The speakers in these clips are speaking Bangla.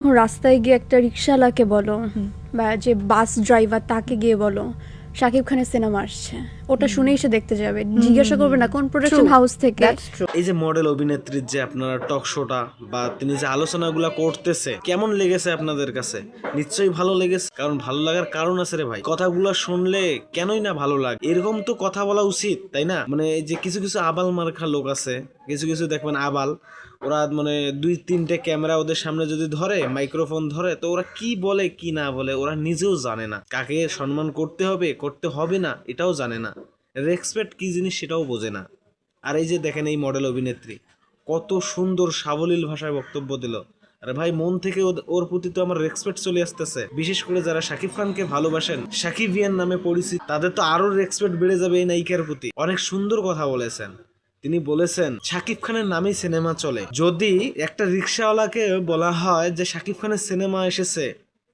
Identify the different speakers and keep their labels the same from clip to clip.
Speaker 1: রাস্তায় গিয়ে একটা রিক্সাওয়ালাকে বলো বা যে বাস ড্রাইভার তাকে গিয়ে বলো শাকিব খানের সিনেমা আসছে। ওটা শুনেই সে দেখতে যাবে। জিজ্ঞাসা করবে না কোন প্রোডাকশন হাউস থেকে?
Speaker 2: এই যে মডেল অভিনেত্রীর যে আপনারা টক শোটা বা তিনি যে আলোচনাগুলো করতেছে কেমন লেগেছে আপনাদের কাছে? নিশ্চয়ই ভালো লেগেছে। কারণ ভালো লাগার কারণ আছে রে ভাই। কথাগুলো শুনলে কেনই না ভালো লাগে? এরকম তো কথা বলা উচিত তাই না? মানে এই যে কিছু কিছু আবাল মার্কা লোক আছে কিছু কিছু দেখবেন আবাল ওরা মানে দুই তিনটে ক্যামেরা ওদের সামনে যদি ধরে মাইক্রোফোন ধরে তো ওরা কি বলে কি না বলে ওরা নিজেও জানে না। কাকে সম্মান করতে হবে করতে হবে না, এটাও জানে না। রেসপেক্ট কি জিনিস সেটাও বোঝে না। আর এই যে দেখেন এই মডেল অভিনেত্রী, কত সুন্দর সাবলীল ভাষায় বক্তব্য দিল। আরে ভাই, মন থেকে ওর প্রতি তো আমার রেসপেক্ট চলে আসতেছে। বিশেষ করে যারা শাকিব খানকে ভালোবাসেন শাকিবিয়ান নামে পরিচিত, তাদের তো আরও রেসপেক্ট বেড়ে যাবে এই নায়িকার প্রতি। অনেক সুন্দর কথা বলেছেন। তিনি বলেছেন, শাকিব খানের নামেই সিনেমা চলে। যদি একটা রিক্সাওয়ালাকে বলা হয় যে শাকিব খানের সিনেমা এসেছে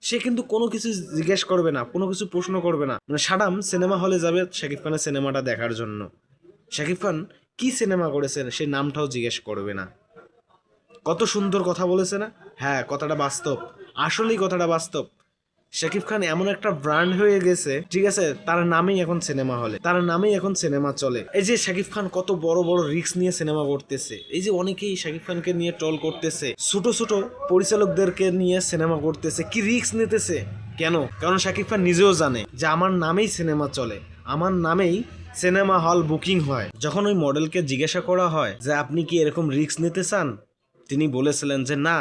Speaker 2: সে কিন্তু কোনো কিছু জিজ্ঞেস করবে না, কোনো কিছু প্রশ্ন করবে না। মানে সাডাম সিনেমা হলে যাবে শাকিব খানের সিনেমাটা দেখার জন্য। শাকিব খান কি সিনেমা করেছেন সে নামটাও জিজ্ঞেস করবে না। কত সুন্দর কথা বলেছে না? হ্যাঁ কথাটা বাস্তব। আসলেই কথাটা বাস্তব। শাকিব খান এমন একটা ব্র্যান্ড হয়ে গেছে, ঠিক আছে, তার নামেই এখন সিনেমা হলে, তার নামেই এখন সিনেমা চলে। এই যে শাকিব খান কত বড় বড় রিক্স নিয়ে সিনেমা করতেছে, এই যে অনেকেই শাকিব খানকে নিয়ে ট্রল করতেছে, ছোট ছোট পরিচালকদেরকে নিয়ে সিনেমা করতেছে, কি রিক্স নিতেছে? কেন? কারণ শাকিব খান নিজেও জানে যে আমার নামেই সিনেমা চলে, আমার নামেই সিনেমা হল বুকিং হয়। যখন ওই মডেলকে জিজ্ঞাসা করা হয় যে, আপনি কি এরকম রিক্স নিতে চান? তিনি বলেছিলেন যে, না,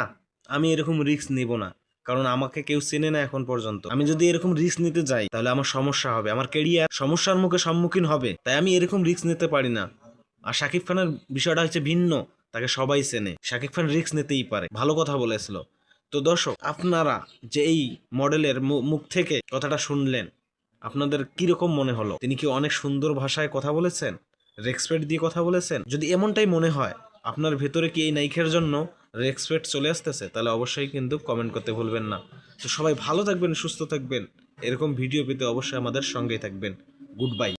Speaker 2: আমি এরকম রিস্ক নিব না। কারণ আমাকে কেউ চেনে না এখন পর্যন্ত। আমি যদি এরকম রিস্ক নিতে যাই, তাহলে আমার সমস্যা হবে। আমার কেরিয়ার সমস্যার মুখে সম্মুখীন হবে। তাই আমি এরকম রিস্ক নিতে পারি না। আর শাকিব খানের বিষয়টা হচ্ছে ভিন্ন। তাকে সবাই চেনে। শাকিব খান রিস্ক নিতেই পারে। ভালো কথা বলেছিল। তো দর্শক, আপনারা যে এই মডেলের মুখ থেকে কথাটা শুনলেন, আপনাদের কীরকম মনে হলো? তিনি কি অনেক সুন্দর ভাষায় কথা বলেছেন? রেসপেক্ট দিয়ে কথা বলেছেন? যদি এমনটাই মনে হয়, আপনার ভেতরে কি এই নায়িকার জন্য রেসপেক্ট চলে আসতেছে, তাহলে অবশ্যই কিন্তু কমেন্ট করতে ভুলবেন না। তো সবাই ভালো থাকবেন, সুস্থ থাকবেন। এরকম ভিডিও পেতে অবশ্যই আমাদের সঙ্গেই থাকবেন। Good bye